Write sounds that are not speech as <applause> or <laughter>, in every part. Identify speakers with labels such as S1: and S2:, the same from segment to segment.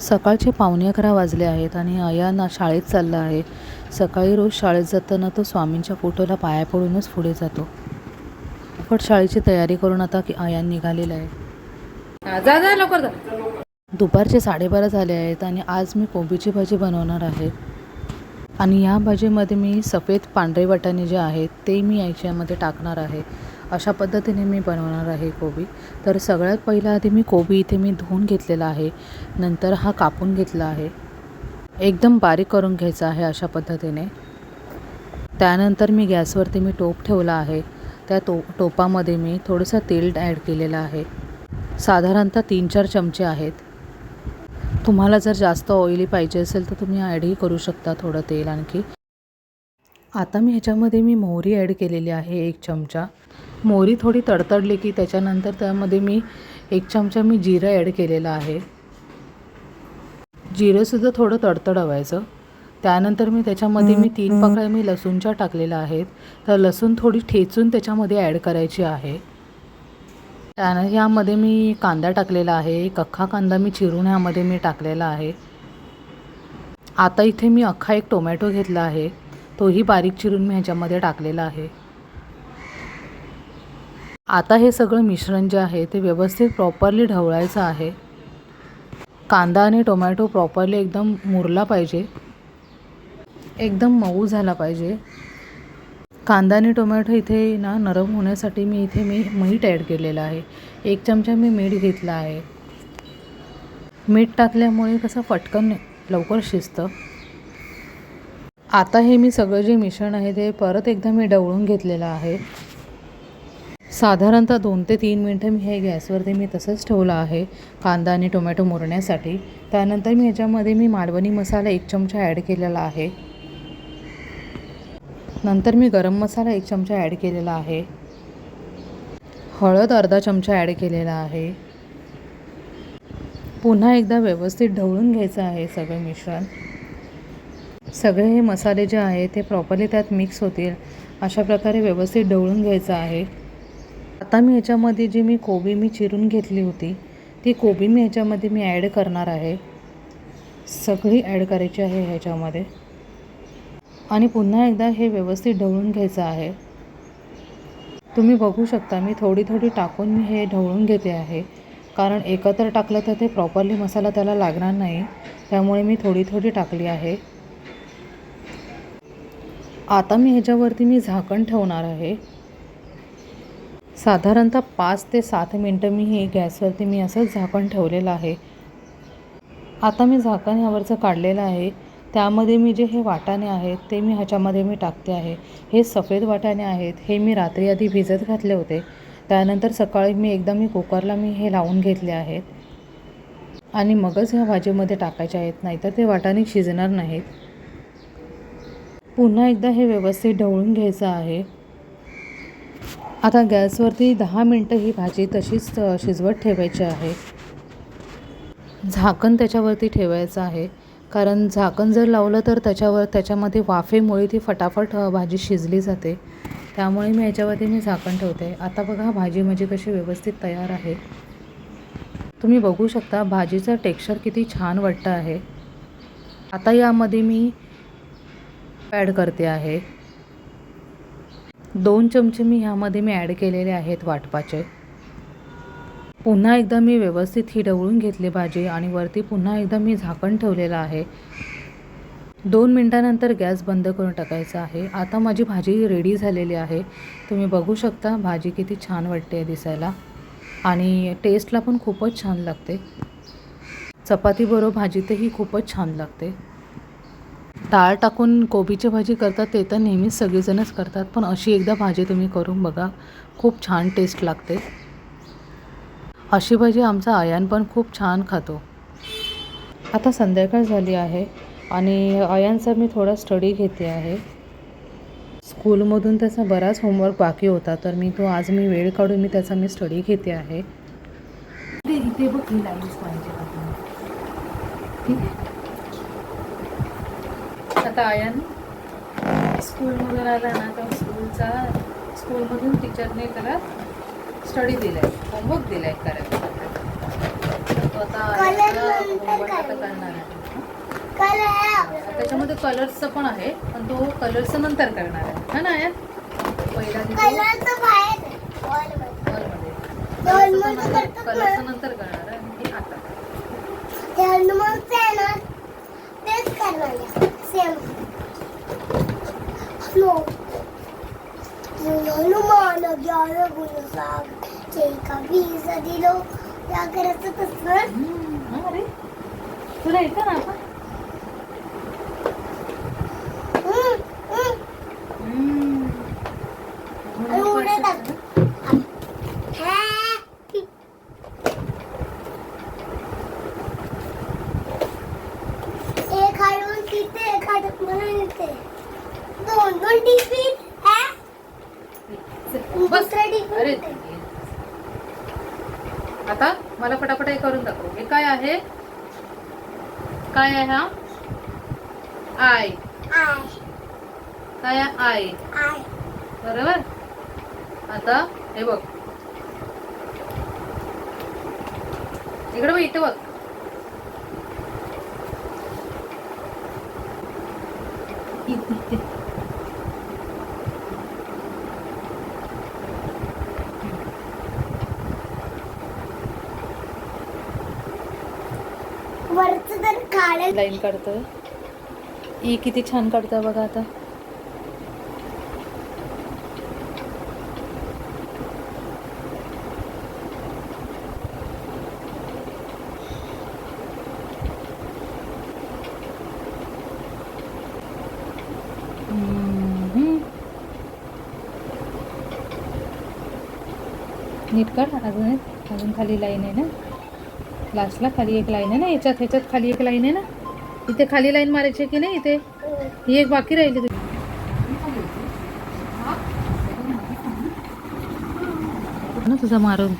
S1: सकाळचे पावणे अकरा वाजले आहेत आणि अयान शाळेत चालला आहे. सकाळी रोज शाळेत जाताना तो स्वामींच्या फोटोला पाया पडूनच पुढे जातो. फट शाळेची तयारी करून आता की अयान निघालेला आहे.
S2: जा जा लवकर जा.
S1: दुपारचे साडेबारा झाले आहेत आणि आज मी कोबीची भाजी बनवणार आहे. आणि या भाजीमध्ये मी सफेद पांढरे वाटाणे जे आहेत ते मी याच्यामध्ये टाकणार आहे. अशा पद्धतीने मी बनवणार आहे कोबी. तर सगळ्यात पहिलं आधी मी कोबी इथे मी धुवून घेतलेला आहे. नंतर हा कापून घेतला आहे. एकदम बारीक करून घ्यायचा आहे अशा पद्धतीने. त्यानंतर मी गॅसवरती मी टोप ठेवला आहे. त्या तो टोपामध्ये मी थोडंसं तेल ॲड केलेलं आहे. साधारणतः तीन चार चमचे आहेत. तुम्हाला जर जास्त ऑइली पाहिजे असेल तर तुम्ही ॲडही करू शकता थोडं तेल आणखी. आता मी ह्याच्यामध्ये मी मोहरी ॲड केलेली आहे एक चमचा. मोहरी थोडी तडतडली की त्याच्यानंतर त्यामध्ये मी एक चमचा मी जिरं ॲड केलेलं आहे. जिरंसुद्धा थोडं तडतड हवायचं. त्यानंतर मी त्याच्यामध्ये मी तीन पाकळ्या मी लसूणच्या टाकलेल्या आहेत. तर लसूण थोडी ठेचून त्याच्यामध्ये ॲड करायची आहे. त्यानं यामध्ये मी कांदा टाकलेला आहे. एक अख्खा कांदा मी चिरून ह्यामध्ये मी टाकलेला आहे. आता इथे मी अख्खा एक टोमॅटो घेतला आहे. तोही बारीक चिरून मी ह्याच्यामध्ये टाकलेला आहे. आता हे सगळं मिश्रण जे आहे ते व्यवस्थित प्रॉपरली ढवळायचं आहे. कांदा आणि टोमॅटो प्रॉपरली एकदम मुरला पाहिजे. एकदम मऊ झाला पाहिजे. कांदा आणि टोमॅटो इथे ना नरम होण्यासाठी मी इथे मी मीठ ॲड केलेलं आहे. एक चमचा मी मीठ घेतला आहे. मीठ टाकल्यामुळे कसं पटकन लवकर शिजतं. आता हे मी सगळं जे मिश्रण आहे ते परत एकदा मी ढवळून घेतलेलं आहे. साधारणतः दोन ते तीन मिनटं मी हे गॅसवरती मी तसंच ठेवलं आहे कांदा आणि टोमॅटो मुरण्यासाठी. त्यानंतर मी ह्याच्यामध्ये मी मालवणी मसाला एक चमचा ॲड केलेला आहे. नंतर मी गरम मसाला एक चमचा ॲड केलेला आहे. हळद अर्धा चमचा ॲड केलेला आहे. पुन्हा एकदा व्यवस्थित ढवळून घ्यायचं आहे सगळं मिश्रण. सगळे हे मसाले जे आहे ते प्रॉपरली त्यात मिक्स होतील. अशा प्रकारे व्यवस्थित ढवळून घ्यायचं आहे. आता मी ह्याच्यामध्ये जी मी कोबी मी चिरून घेतली होती ती कोबी मी ह्याच्यामध्ये मी ॲड करणार आहे. सगळी ॲड करायची आहे ह्याच्यामध्ये. आणि पुन्हा एकदा हे व्यवस्थित ढवळून घ्यायचं आहे. तुम्ही बघू शकता मी थोडी थोडी टाकून मी हे ढवळून घेते आहे. कारण एकत्र टाकलं तर ते प्रॉपरली मसाला त्याला लागणार नाही त्यामुळे मी थोडी थोडी टाकली आहे. आता मी ह्याच्यावरती मी झाकण ठेवणार आहे. साधारणतः पाच ते सात मिनटं मी हे गॅसवरती मी असंच झाकण ठेवलेलं आहे. आता मी झाकण ह्यावरचं काढलेलं आहे. त्यामध्ये मी जे हे वाटाणे आहेत ते मी ह्याच्यामध्ये मी टाकते आहे. हे सफेद वाटाणे आहेत हे मी रात्री आधी भिजत घातले होते. त्यानंतर सकाळी मी एकदा मी कुकरला मी हे लावून घेतले आहेत. आणि मगच ह्या भाजीमध्ये टाकायचे आहेत नाहीतर ते वाटाणे शिजणार नाहीत. पुन्हा एकदा हे व्यवस्थित ढवळून घ्यायचं आहे. आता गॅसवरती दहा मिनटं ही भाजी तशीच शिजवत ठेवायची आहे. झाकण त्याच्यावरती ठेवायचं आहे. कारण झाकण जर लावलं तर त्याच्यावर त्याच्यामध्ये वाफेमुळे ती फटाफट भाजी शिजली जाते. त्यामुळे मी याच्यावरती मी झाकण ठेवते. आता बघा भाजी माझी कशी व्यवस्थित तयार आहे. तुम्ही बघू शकता भाजीचं टेक्स्चर किती छान वाटतं आहे. आता यामध्ये मी ॲड करते आहे. दोन चमचे मी ह्यामध्ये मी ॲड केलेले आहेत वाटपाचे. पुन्हा एकदा मी व्यवस्थित ही ढवळून घेतली भाजी आणि वरती पुन्हा एकदा मी झाकण ठेवलेलं आहे. दोन मिनटानंतर गॅस बंद करून टाकायचा आहे. आता माझी भाजी रेडी झालेली आहे. तुम्ही बघू शकता भाजी किती छान वाटते दिसायला. आणि टेस्टला पण खूपच छान लागते. चपातीबरोबर भाजीतही खूपच छान लागते. डाळ टाकून कोबीची भाजी करतात ते तर नेहमीच सगळेजणच करतात पण अशी एकदा भाजी तुम्ही करून बघा खूप छान टेस्ट लागते. अशी भाजी आमचा अयान पण खूप छान खातो. आता संध्याकाळ झाली आहे आणि अयानचा मी थोडा स्टडी घेते आहे. स्कूलमधून त्याचा बराच होमवर्क बाकी होता तर मी तो आज मी वेळ काढून मी त्याचा मी स्टडी घेते आहे. इथे बघ ही लाईन्स पाहिजे ठीक? आहे आता आयन स्कूलमधून आला ना तर स्कूलचा स्कूलमधून टीचरने त्याला स्टडी दिलाय होमवर्क दिलाय करायला. तो आता homework आता त्याच्यामध्ये कलर्सचं पण आहे पण तो कलर्सचं नंतर करणार आहे. हा ना आयन? पहिला
S3: कलरचं आहे.
S1: नंतर करणार आहे. आता.
S3: त्यानं मग ते आहे ना, तेच करणार आहे. Same. हॅलो. हनुमान ज्ञान गुणसाग चैका वीज दिलो या करायचं तसं
S1: हम्म, हा रे तुला येतं ना आपण
S3: हम्म, हम्म. आणि उड्या टाक. हा. एक हाडून किती एक हाडत मला येते दोन दोन टिफिन हा?
S1: बस
S3: दुसरा टिफिन
S1: अरे
S3: कुठे?
S1: आता मला पटापट हे काय आहे? काय आहे हा? आय. काय आहे? आय. बरोबर? आता हे बघ. इकडे बघ इथे बघ <laughs> इथे, इथे.
S3: वरच तर काढेल
S1: लाईन काढतोय ई किती छान काढतोय बघा आता नीट काढ अजून अजून खाली लाईन आहे ना लास्टला खाली एक लाईन आहे ना याच्यात ह्याच्यात खाली एक लाईन आहे ना? इथे खाली लाईन मारायची की नाही इथे? ही एक बाकी राहिली तुझी. ना तुझा मारून?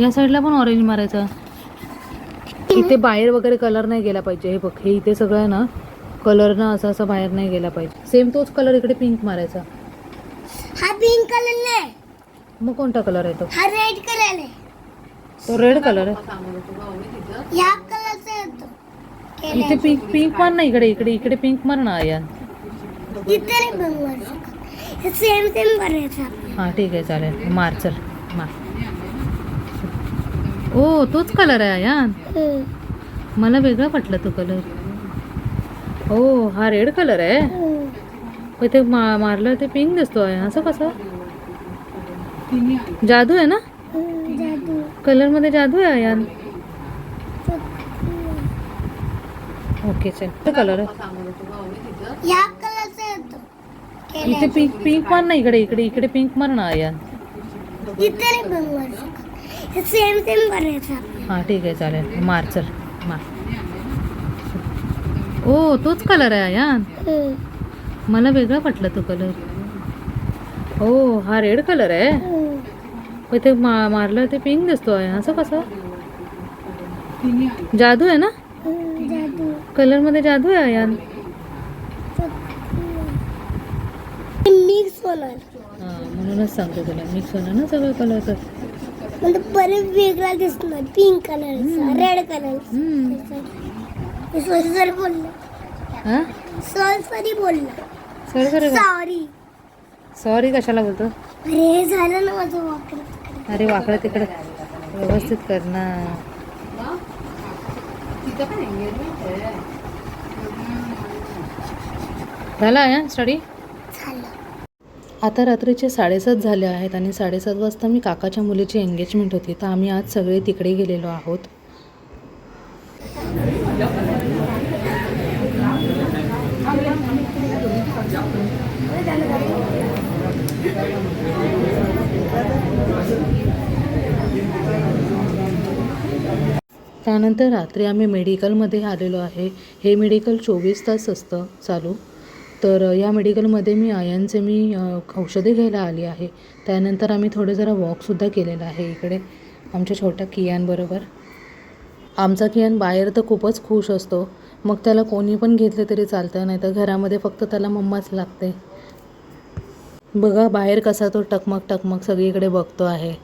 S1: या साईडला पण ऑरेंज मारायचा. इथे बाहेर वगैरे कलर नाही गेला पाहिजे. हे बघ हे इथे सगळं आहे ना कलर ना असं असं बाहेर नाही गेला पाहिजे. सेम तोच कलर इकडे पिंक मारायचा.
S3: हा पिंक कलर नाही.
S1: मग कोणता कलर आहे तो?
S3: हा रेड कलर आहे.
S1: तो रेड कलर आहे.
S3: ह्या कलरचा येतो.
S1: इथे पिंक पिंक मार ना इकडे इकडे इकडे पिंक मार ना या
S3: इथे नाही बनवायचं सेम सेम करायचं
S1: हां ठीक आहे चालेल. मार चल मार. ओ तोच कलर आहे यान.
S3: हम्म.
S1: मला वेगळा वाटला तो कलर हो हा रेड कलर आहे.
S3: हम्म.
S1: पण ते मा मारलं ते पिंक दिसतो आहे असं कसं? जादू आहे ना?
S3: हम्म, जादू.
S1: कलरमध्ये जादू आहे यान ओके चल. तो कलर इथे पिंक पिंक मार ना इकडे इकडे इकडे पिंक मार ना
S3: बनवायचं सेम सेम करायचं
S1: हां ठीक आहे चालेल. मार चल. मार. ओ तोच कलर आहे यान
S3: हम्म.
S1: मला वेगळा वाटला तो कलर हो हा रेड कलर आहे. पण ते मा मारलं ते पिंक दिसतो आहे असं कसं? जादू आहे ना?
S3: हम्म, जादू
S1: कलरमध्ये जादू आहे यान
S3: मिक्स होणार.
S1: हां म्हणूनच सांगते तुला. मिक्स होणार ना सगळं कलरचं
S3: म्हणजे परत वेगळा दिसणार. पिंक कलरचा रेड कलर सर बोलला. सर सरी बोलला.
S1: सॉरी सॉरी
S3: सॉरी
S1: सॉरी कशाला बोलतो?
S3: अरे झालं ना माझं वाकडं
S1: अरे वाकडं तिकडं व्यवस्थित कर ना. झाला आहे स्टडी? आता रात्रीचे साडेसात झाले आहेत आणि साडेसात वाजता मी काकाच्या मुलीची एंगेजमेंट होती तर आम्ही आज सगळे तिकडे गेलेलो आहोत. त्यानंतर रात्री आम्ही मेडिकलमध्ये आलेलो आहे. हे मेडिकल चोवीस तास असतं चालू. तर या मेडिकलमध्ये मी आयांचे मी औषधे घ्यायला आली आहे. त्यानंतर आम्ही थोडे जरा वॉकसुद्धा केलेला आहे इकडे आमच्या छोट्या कियांबरोबर. आमचा कियान बाहेर तर खूपच खुश असतो. मग त्याला कोणी पण घेतले तरी चालतं नाही तर घरामध्ये फक्त त्याला मम्माच लागते. बघा बाहेर कसा तो टकमक टकमक सगळीकडे बघतो आहे.